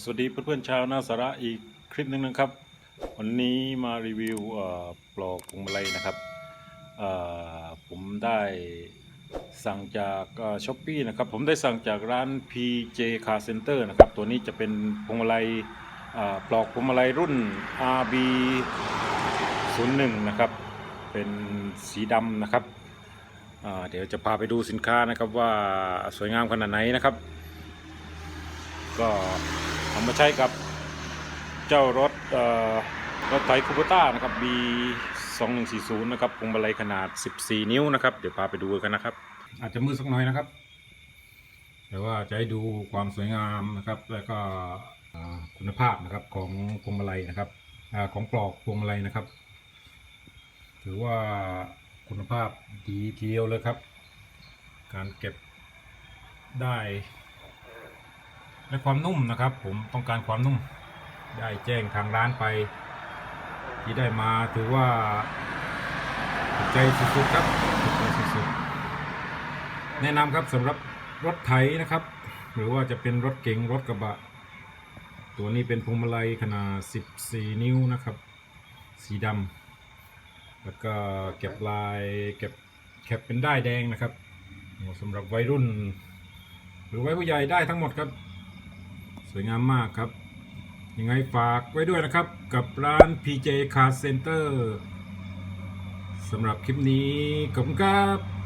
สวัสดีเพื่อนๆชาวนาสาระอีกคลิปหนึ่งนะครับ วันนี้มารีวิวปลอกพวงมาลัยนะครับ ผมได้สั่งจากช้อปปี้นะครับ ผมได้สั่งจากร้าน PJ Car Center นะครับ ตัวนี้จะเป็นพวงมาลัยปลอกพวงมาลัยรุ่น RB 01นะครับ เป็นสีดำนะครับ เดี๋ยวจะพาไปดูสินค้านะครับว่าสวยงามขนาดไหนนะครับ ก็เอามาใช้กับเจ้ารถรถไถคูโบต้านะครับ B 2 1 4 0นะครับพวงมาลัยขนาด 14 นิ้วนะครับ เดี๋ยวพาไปดูกันนะครับ อาจจะมืดสักหน่อยนะครับ แต่ว่าจะให้ดูความสวยงามนะครับ แล้วก็คุณภาพนะครับของพวงมาลัยนะครับอของปลอกพวงมาลัยนะครับ ถือว่าคุณภาพดีทีเดียวเลยครับ การเก็บได้ และความนุ่มนะครับ ผมต้องการความนุ่มได้แจ้งทางร้านไป ที่ได้มาถือว่าใจสุดๆครับใจสุดๆแนะนำครับสำหรับรถไถนะครับ หรือว่าจะเป็นรถเก๋งรถกระบะ ตัวนี้เป็นพวงมาลัยขนาด 14 นิ้วนะครับ สีดำแล้วก็เก็บลายเก็บแคปเป็นได้ายแดงนะครับสำหรับวัยรุ่น หรือไว้ผู้ใหญ่ได้ทั้งหมดครับ สวยงามมากครับ ยังไงฝากไว้ด้วยนะครับ กับร้าน PJ Car Center สำหรับคลิปนี้ขอบคุณครับ